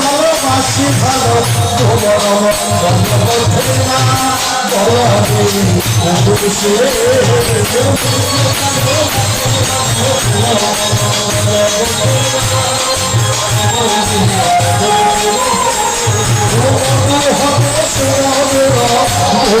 ভালোবাসি ভালো তোমার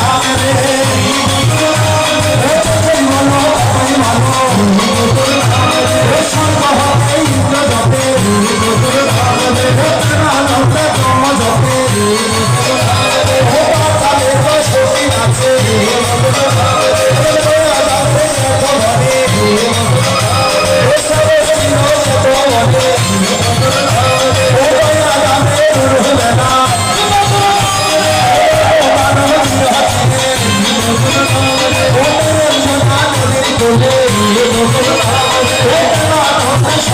I'm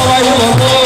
Why 国